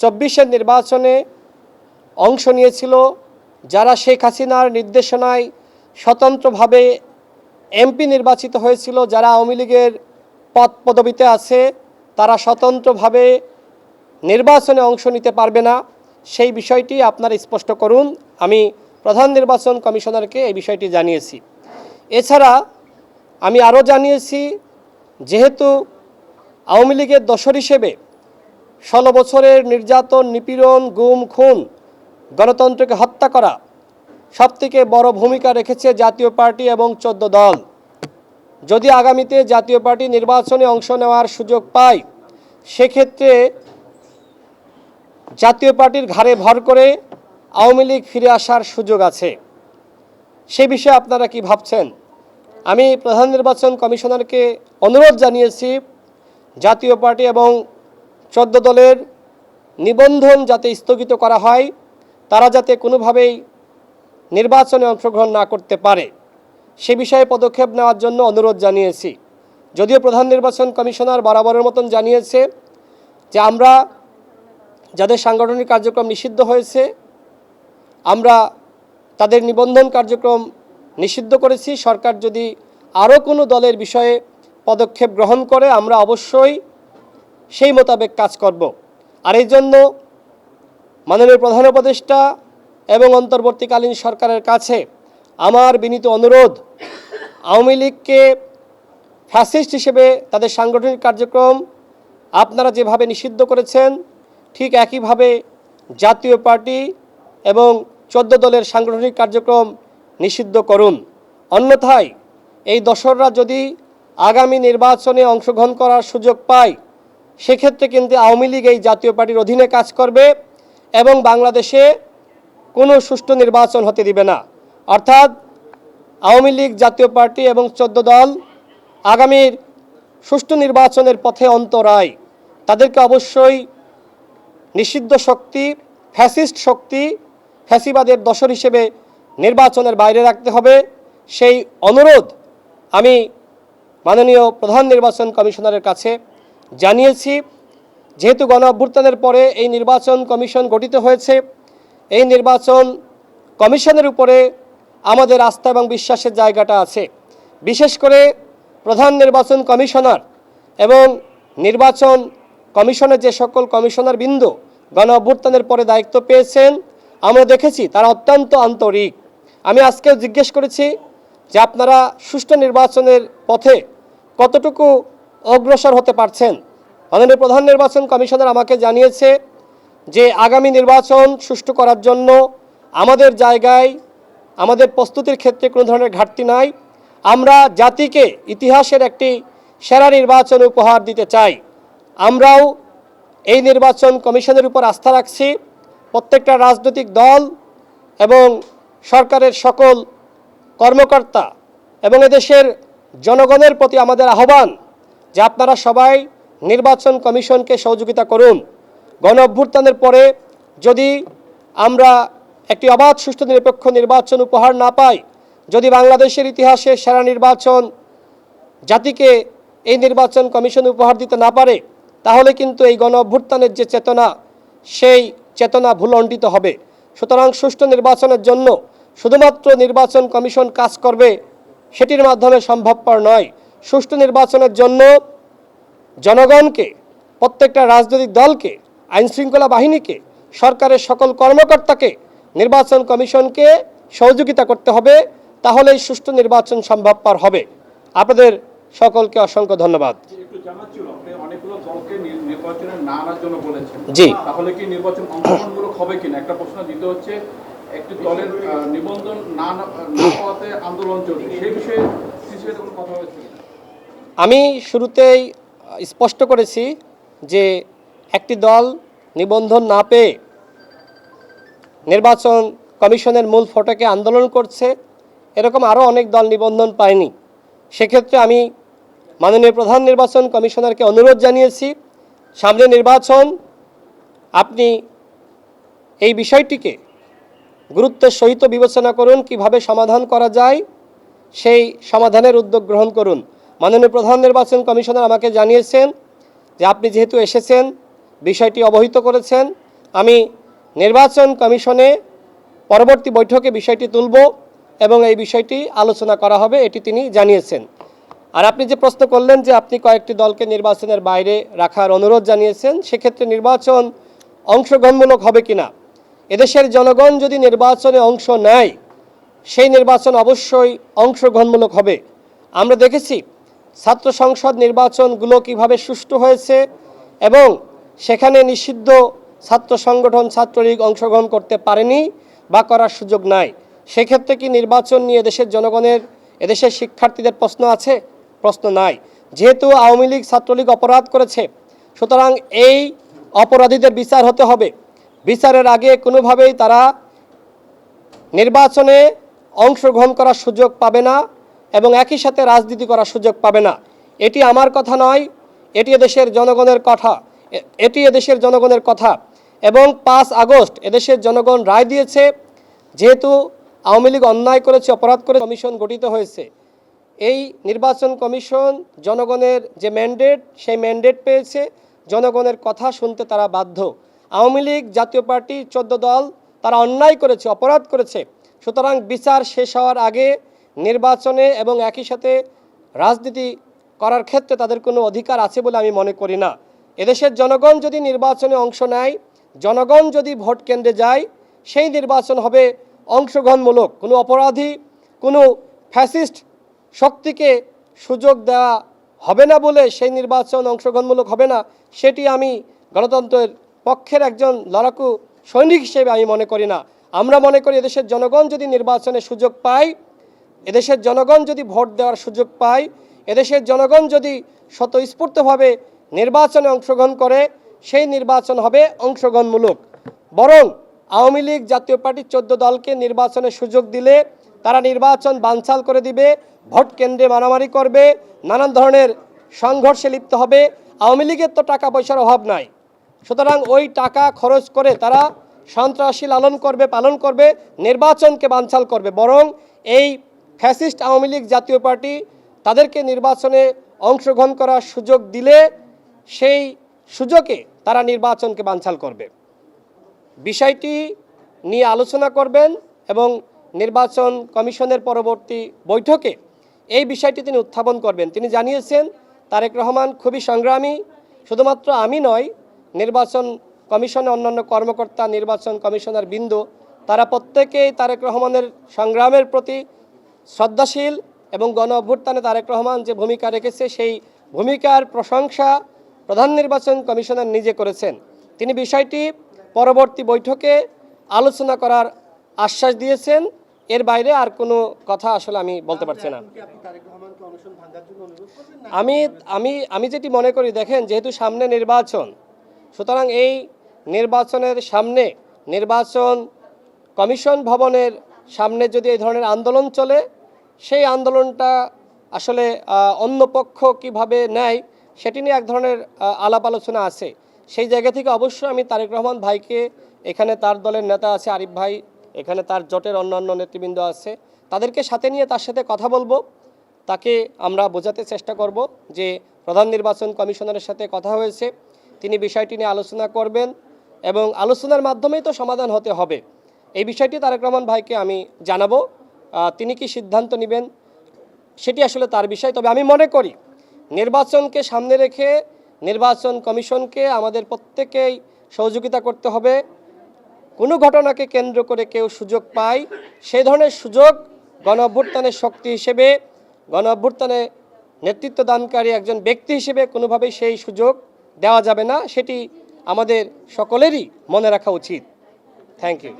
চব্বিশের নির্বাচনে অংশ নিয়েছিল, যারা শেখ হাসিনার নির্দেশনায় স্বতন্ত্রভাবে এমপি নির্বাচিত হয়েছিল, যারা আওয়ামী লীগের পদ পদবিতে আছে, তারা স্বতন্ত্রভাবে নির্বাচনে অংশ নিতে পারবে না। সেই বিষয়টি আপনারা স্পষ্ট করুন। আমি প্রধান নির্বাচন কমিশনারকে এই বিষয়টি জানিয়েছি। এছাড়া আমি আরও জানিয়েছি, যেহেতু আওয়ামী লীগের দশর হিসেবে ষোলো বছরের নির্যাতন, নিপীড়ন, গুম, খুন, গণতন্ত্রকে হত্যা করা সবথেকে বড় ভূমিকা রেখেছে জাতীয় পার্টি এবং চোদ্দ দল। যদি আগামীতে জাতীয় পার্টি নির্বাচনে অংশ নেওয়ার সুযোগ পায়, সেক্ষেত্রে জাতীয় পার্টির ঘাড়ে ভর করে আওয়ামী লীগ ফিরে আসার সুযোগ আছে। সে বিষয়ে আপনারা কি ভাবছেন? আমি প্রধান নির্বাচন কমিশনারকে অনুরোধ জানিয়েছি, জাতীয় পার্টি এবং চোদ্দ দলের নিবন্ধন যাতে স্থগিত করা হয়, তারা যাতে কোনোভাবেই নির্বাচনে অংশগ্রহণ না করতে পারে। সে বিষয়ে পদক্ষেপ নেওয়ার জন্য অনুরোধ জানিয়েছি। যদিও প্রধান নির্বাচন কমিশনার বরাবরের মতন জানিয়েছে যে আমরা, যাদের সাংগঠনিক কার্যক্রম নিষিদ্ধ হয়েছে, আমরা তাদের নিবন্ধন কার্যক্রম নিষিদ্ধ করেছি। সরকার যদি আরও কোনো দলের বিষয়ে পদক্ষেপ গ্রহণ করে, আমরা অবশ্যই সেই মোতাবেক কাজ করব। আর এই জন্য মাননীয় প্রধান উপদেষ্টা এবং অন্তর্বর্তীকালীন সরকারের কাছে আমার বিনীত অনুরোধ, আওয়ামী লীগকে ফ্যাসিস্ট হিসেবে তাদের সাংগঠনিক কার্যক্রম আপনারা যেভাবে নিষিদ্ধ করেছেন, ঠিক একইভাবে জাতীয় পার্টি এবং চোদ্দ দলের সাংগঠনিক কার্যক্রম নিষিদ্ধ করুন। অন্যথায় এই দশররা যদি আগামী নির্বাচনে অংশগ্রহণ করার সুযোগ পায় সেক্ষেত্রে কিন্তু আওয়ামী লীগ এই জাতীয় পার্টির অধীনে কাজ করবে এবং বাংলাদেশে কোনো সুষ্ঠু নির্বাচন হতে দিবে না। অর্থাৎ আওয়ামী লীগ জাতীয় পার্টি এবং চোদ্দ দল আগামীর সুষ্ঠু নির্বাচনের পথে অন্তরায়। তাদেরকে অবশ্যই নিষিদ্ধ শক্তি, ফ্যাসিস্ট শক্তি, ফ্যাসিবাদের দশর হিসেবে নির্বাচনের বাইরে রাখতে হবে। সেই অনুরোধ আমি মাননীয় প্রধান নির্বাচন কমিশনারের কাছে জানিয়েছি, যেহেতু গণ অভ্যুত্থানের পরে এই নির্বাচন কমিশন গঠিত হয়েছে, এই নির্বাচন কমিশনের উপরে আমাদের আস্থা এবং বিশ্বাসের জায়গাটা আছে। বিশেষ করে প্রধান নির্বাচন কমিশনার এবং নির্বাচন কমিশনের যে সকল কমিশনার বিন্দু গণ অভ্যুত্থানের পরে দায়িত্ব পেয়েছেন, আমরা দেখেছি তারা অত্যন্ত আন্তরিক। আমি আজকেও জিজ্ঞেস করেছি যে আপনারা সুষ্ঠু নির্বাচনের পথে কতটুকু অগ্রসর হতে পারছেন। মাননীয় প্রধান নির্বাচন কমিশনার আমাকে জানিয়েছে যে আগামী নির্বাচন সুষ্ঠু করার জন্য আমাদের জায়গায়, আমাদের প্রস্তুতির ক্ষেত্রে কোনো ধরনের ঘাটতি নাই। আমরা জাতিকে ইতিহাসের একটি সেরা নির্বাচন উপহার দিতে চাই। আমরাও এই নির্বাচন কমিশনের উপর আস্থা রাখছি। প্রত্যেকটা রাজনৈতিক দল এবং সরকারের সকল কর্মকর্তা এবং এদেশের জনগণের প্রতি আমাদের আহ্বান যে আপনারা সবাই নির্বাচন কমিশনকে সহযোগিতা করুন। গণ অভ্যুত্থানের পরে যদি আমরা একটি অবাধ, সুষ্ঠু, নিরপেক্ষ নির্বাচন উপহার না পাই, যদি বাংলাদেশের ইতিহাসে সেরা নির্বাচন জাতিকে এই নির্বাচন কমিশন উপহার দিতে না পারে, তাহলে কিন্তু এই গণ অভ্যুত্থানের যে চেতনা, সেই চেতনা ভুলণ্ডিত হবে। সুতরাং সুষ্ঠু নির্বাচনের জন্য শুধুমাত্র নির্বাচন কমিশন কাজ করবে, সেটির মাধ্যমে সম্ভবপর নয়। সুষ্ঠু নির্বাচনের জন্য জনগণকে প্রত্যেকটা রাজনৈতিক দলকে আইনশৃঙ্খলা বাহিনীকে সরকারের সকল কর্মকর্তাকে নির্বাচন কমিশনকে সহযোগিতা করতে হবে তাহলেই সুষ্ঠু নির্বাচন সম্ভবপর হবে। আপনাদের সকলকে অসংখ্য ধন্যবাদ। জি। তাহলে কি নির্বাচন অংশগ্রহণমূলক হবে কিনা? একটা প্রশ্ন দিতে হচ্ছে একটি দলের নিবন্ধন না না না পাওয়াতে আন্দোলন চলছে সেই বিষয়ে সিসিএ কোনো কথা হয়েছে কিনা? আমি শুরুতেই স্পষ্ট করেছি যে একটি দল নিবন্ধন না পেয়ে নির্বাচন কমিশনের মূল ফটকে আন্দোলন করছে, এরকম আরও অনেক দল নিবন্ধন পায়নি। সেক্ষেত্রে আমি মাননীয় প্রধান নির্বাচন কমিশনারকে অনুরোধ জানিয়েছি, সামনে নির্বাচন, আপনি এই বিষয়টিকে গুরুত্বের সহিত বিবেচনা করুন, কীভাবে সমাধান করা যায়, সেই সমাধানের উদ্যোগ গ্রহণ করুন। মাননীয় প্রধান নির্বাচন কমিশনার আমাকে জানিয়েছেন যে আপনি যেহেতু এসেছেন, বিষয়টি অবহিত করেছেন, আমি নির্বাচন কমিশনে পরবর্তী বৈঠকে বিষয়টি তুলব এবং এই বিষয়টি আলোচনা করা হবে, এটি তিনি জানিয়েছেন। আর আপনি যে প্রশ্ন করলেন যে আপনি কয়েকটি দলকে নির্বাচনের বাইরে রাখার অনুরোধ জানিয়েছেন, সেক্ষেত্রে নির্বাচন অংশগ্রহণমূলক হবে কিনা? এদেশের জনগণ যদি নির্বাচনে অংশ নেয়, সেই নির্বাচন অবশ্যই অংশগ্রহণমূলক হবে। আমরা দেখেছি ছাত্র সংসদ নির্বাচনগুলো কীভাবে সুষ্ঠু হয়েছে এবং সেখানে নিষিদ্ধ ছাত্র সংগঠন ছাত্রলীগ অংশগ্রহণ করতে পারেনি বা করার সুযোগ নাই, সেক্ষেত্রে কি নির্বাচন নিয়ে দেশের জনগণের, এদেশের শিক্ষার্থীদের প্রশ্ন আছে? প্রশ্ন নাই। যেহেতু আওয়ামী লীগ ছাত্রলীগ অপরাধ করেছে, সুতরাং এই অপরাধীদের বিচার হতে হবে। বিচারের আগে কোনোভাবেই তারা নির্বাচনে অংশগ্রহণ করার সুযোগ পাবে না। এবং একই সাথে রাজনীতি করার সুযোগ পাবে না। এটি আমার কথা নয়, এটি এদেশের জনগণের কথা এটি এদেশের জনগণের কথা। এবং পাঁচ আগস্ট এদেশের জনগণ রায় দিয়েছে, যেহেতু আওয়ামী লীগ অন্যায় করেছে, অপরাধ করে কমিশন গঠিত হয়েছে। এই নির্বাচন কমিশন জনগণের যে ম্যান্ডেট, সেই ম্যান্ডেট পেয়েছে, জনগণের কথা শুনতে তারা বাধ্য। আওয়ামী লীগ জাতীয় পার্টি, চোদ্দ দল, তারা অন্যায় করেছে, অপরাধ করেছে। সুতরাং বিচার শেষ হওয়ার আগে নির্বাচনে এবং একই সাথে রাজনীতি করার ক্ষেত্রে তাদের কোনো অধিকার আছে বলে আমি মনে করি না। এদেশের জনগণ যদি নির্বাচনে অংশ নেয়, জনগণ যদি ভোট কেন্দ্রে যায়, সেই নির্বাচন হবে অংশগ্রহণমূলক। কোনো অপরাধী, কোনো ফ্যাসিস্ট শক্তিকে সুযোগ দেওয়া হবে না বলে সেই নির্বাচন অংশগ্রহণমূলক হবে না, সেটি আমি গণতন্ত্রের পক্ষের একজন লড়াকু সৈনিক হিসেবে আমি মনে করি না। আমরা মনে করি এদেশের জনগণ যদি নির্বাচনে সুযোগ পায় এদেশের জনগণ যদি ভোট দেওয়ার সুযোগ পায়, এদেশের জনগণ যদি স্বতঃস্ফূর্তভাবে নির্বাচনে অংশগ্রহণ করে, সেই নির্বাচন হবে অংশগ্রহণমূলক। বরং আওয়ামী লীগ জাতীয় পার্টির চোদ্দ দলকে নির্বাচনের সুযোগ দিলে তারা নির্বাচন বানচাল করে দিবে, ভোট কেন্দ্রে মারামারি করবে, নানান ধরনের সংঘর্ষে লিপ্ত হবে। আওয়ামী লীগের তো টাকা পয়সার অভাব নাই। সুতরাং ওই টাকা খরচ করে তারা সন্ত্রাসী লালন করবে, পালন করবে, নির্বাচনকে বানচাল করবে। বরং এই ফ্যাসিস্ট আওয়ামী লীগ জাতীয় পার্টি তাদেরকে নির্বাচনে অংশগ্রহণ করার সুযোগ দিলে সেই সুযোগে তারা নির্বাচনকে বানচাল করবে। বিষয়টি নিয়ে আলোচনা করবেন এবং নির্বাচন কমিশনের পরবর্তী বৈঠকে এই বিষয়টি তিনি উত্থাপন করবেন। তিনি জানিয়েছেন, তারেক রহমান খুবই সংগ্রামী, শুধুমাত্র আমি নয়, নির্বাচন কমিশনে অন্যান্য কর্মকর্তা, নির্বাচন কমিশনার বিন্দু, তারা প্রত্যেকেই তারেক রহমানের সংগ্রামের প্রতি শ্রদ্ধাশীল এবং গণ অভ্যুত্থানে তারেক রহমান যে ভূমিকা রেখেছে, সেই ভূমিকার প্রশংসা প্রধান নির্বাচন কমিশনার নিজে করেছেন। তিনি বিষয়টি পরবর্তী বৈঠকে আলোচনা করার আশ্বাস দিয়েছেন। এর বাইরে আর কোনো কথা আসলে আমি বলতে পারছি না। আমি আমি আমি যেটি মনে করি, দেখেন যেহেতু সামনে নির্বাচন, সুতরাং এই নির্বাচনের সামনে নির্বাচন কমিশন ভবনের সামনে যদি এই ধরনের আন্দোলন চলে, সেই আন্দোলনটা আসলে অন্য পক্ষ কীভাবে নেয়, সেটি নিয়ে এক ধরনের আলাপ আলোচনা আছে। সেই জায়গা থেকে অবশ্যই আমি তারেক রহমান ভাইকে, এখানে তার দলের নেতা আছে আরিফ ভাই, এখানে তার জোটের অন্যান্য নেতৃবৃন্দ আছে, তাদেরকে সাথে নিয়ে তার সাথে কথা বলব। তাকে আমরা বোঝাতে চেষ্টা করব যে প্রধান নির্বাচন কমিশনারের সাথে কথা হয়েছে, তিনি বিষয়টি নিয়ে আলোচনা করবেন এবং আলোচনার মাধ্যমেই তো সমাধান হতে হবে। এই বিষয়টি তারেক রহমান ভাইকে আমি জানাব। তিনি কি সিদ্ধান্ত নেবেন সেটি আসলে তার বিষয়। তবে আমি মনে করি, নির্বাচনকে সামনে রেখে নির্বাচন কমিশনকে আমাদের প্রত্যেকেই সহযোগিতা করতে হবে। কোনো ঘটনাকে কেন্দ্র করে কেউ সুযোগ পায়, সেই ধরনের সুযোগ গণ অভ্যুত্থানের শক্তি হিসেবে, গণ অভ্যুত্থানে নেতৃত্ব দানকারী একজন ব্যক্তি হিসেবে কোনোভাবেই সেই সুযোগ দেওয়া যাবে না। সেটি আমাদের সকলেরই মনে রাখা উচিত। Thank you